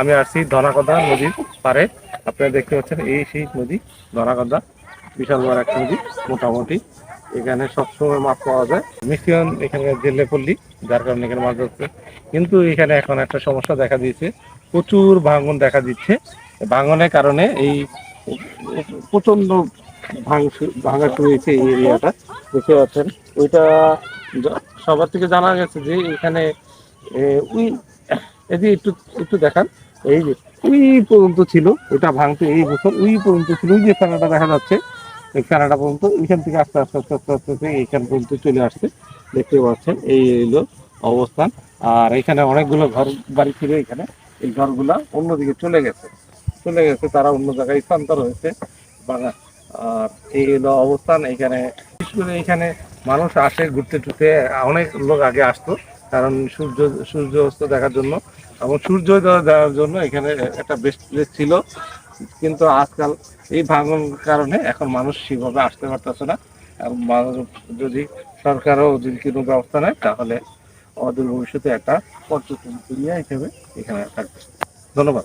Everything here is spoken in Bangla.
আমি আসছি ধনাকদা নদীর পারে আপনারা দেখতে পাচ্ছেন এই সেই নদী, ধনাকদা, বিশাল বড় একটা নদী, মোটামুটি। এখানে সবসময় মাছ পাওয়া যায়। মিশিয়ন এখানে জেলে পল্লী, যার কারণে এখানে মাছ ধরছে। কিন্তু এখানে এখন একটা সমস্যা দেখা দিয়েছে। প্রচুর ভাঙন দেখা দিচ্ছে। ভাঙনের কারণে এই প্রচণ্ড ভাঙ ভাঙা শুরু হয়েছে এই এরিয়াটা। দেখতে পাচ্ছেন, ওইটা সবার থেকে জানা গেছে যে এখানে ওই এদিকে একটু একটু দেখান। এই যে ওই পর্যন্ত ছিল, ওটা ভাঙতে এই বছর ওই পর্যন্ত ছিল, ওই যে ফেনাটা দেখা যাচ্ছে, এই ফেনাটা পর্যন্ত এইখান থেকে আস্তে আস্তে আস্তে আস্তে আস্তে আস্তে এইখান পর্যন্ত চলে আসছে। দেখতে পাচ্ছেন, এই হলো অবস্থান। আর এখানে অনেকগুলো ঘর বাড়ি ছিল এখানে, এই ঘরগুলা অন্যদিকে চলে গেছে। চলে গেছে, তারা অন্য জায়গায় স্থানান্তর হয়েছে। বাঙা আর এই হলো অবস্থান, এখানে বিশেষ করে এখানে মানুষ আসে, ঘুরতে টুরতে, অনেক লোক আগে আসতো। কারণ সূর্য সূর্য অস্ত দেখার জন্য এবং সূর্যোদয় দেওয়ার জন্য এখানে একটা বেস্ট প্লেস ছিল। কিন্তু আজকাল এই ভাঙন কারণে এখন মানুষ সেভাবে আসতে পারতেছে না। এবং মানুষ যদি সরকারও যদি কোনো ব্যবস্থা নেয়, তাহলে অদূর ভবিষ্যতে একটা পর্যটন এরিয়া হিসেবে এখানে থাকবে। ধন্যবাদ।